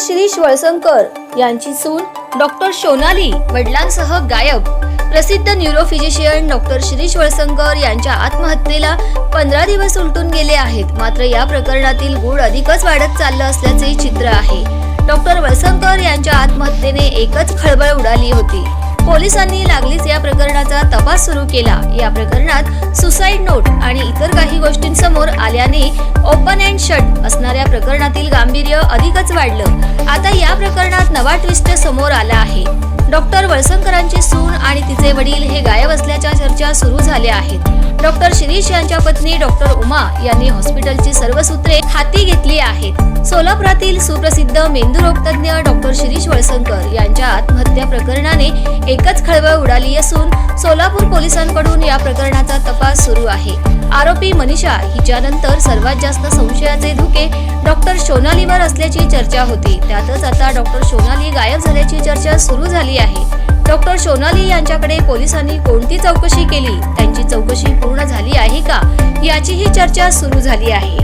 शिरीष वळसंकर यांची सून डॉक्टर सोनाली वडिलांसह गायब. प्रसिद्ध न्यूरोफिजिशियन डॉक्टर शिरीष वळसंकर यांच्या आत्महत्येला पंधरा दिवस उलटून गेले आहेत. मात्र या प्रकरणातील गुढ अधिकच वाढत चाललं असल्याचे चित्र आहे. डॉक्टर वळसंकर यांच्या आत्महत्येने एकच खळबळ उडाली होती. पोलिसांनी लागलीच या प्रकरणाचा तपास सुरू केला. या प्रकरणात सुसाईड नोट आणि इतर काही गोष्टींसमोर आल्याने ओपन अँड शट असणाऱ्या प्रकरणातील गांभीर्य अधिकच वाढलं. आता या प्रकरणात नवा ट्विस्ट समोर आला आहे. डॉक्टर वळसंकरांची सून आणि तिचे वडील हे गायब असल्याच्या चर्चा सुरू झाल्या आहेत. डॉक्टर शिरीष यांच्या पत्नी डॉक्टर उमा यांनी हॉस्पिटलची सर्व सूत्रे हाती घेतली आहेत. सोलापुरातील सुप्रसिद्ध मेंदूरोगतज्ञ डॉक्टर शिरीष वळसंकर यांच्या आत्महत्या प्रकरणाने एकच खळबळ उडाली असून सोलापूर पोलिसांकडून या प्रकरणाचा तपास सुरू आहे. आरोपी मनीषा हिच्यानंतर सर्वात जास्त संशयाचे धुके डॉक्टर सोनालीवर असल्याची चर्चा होती. त्यातच आता डॉक्टर सोनाली गायब झाल्याची चर्चा सुरू झाली आहे. डॉक्टर सोनाली यांच्याकडे पोलिसांनी कोणती चौकशी केली? त्यांची चौकशी पूर्ण झाली आहे का? याचीही चर्चा सुरू झाली आहे.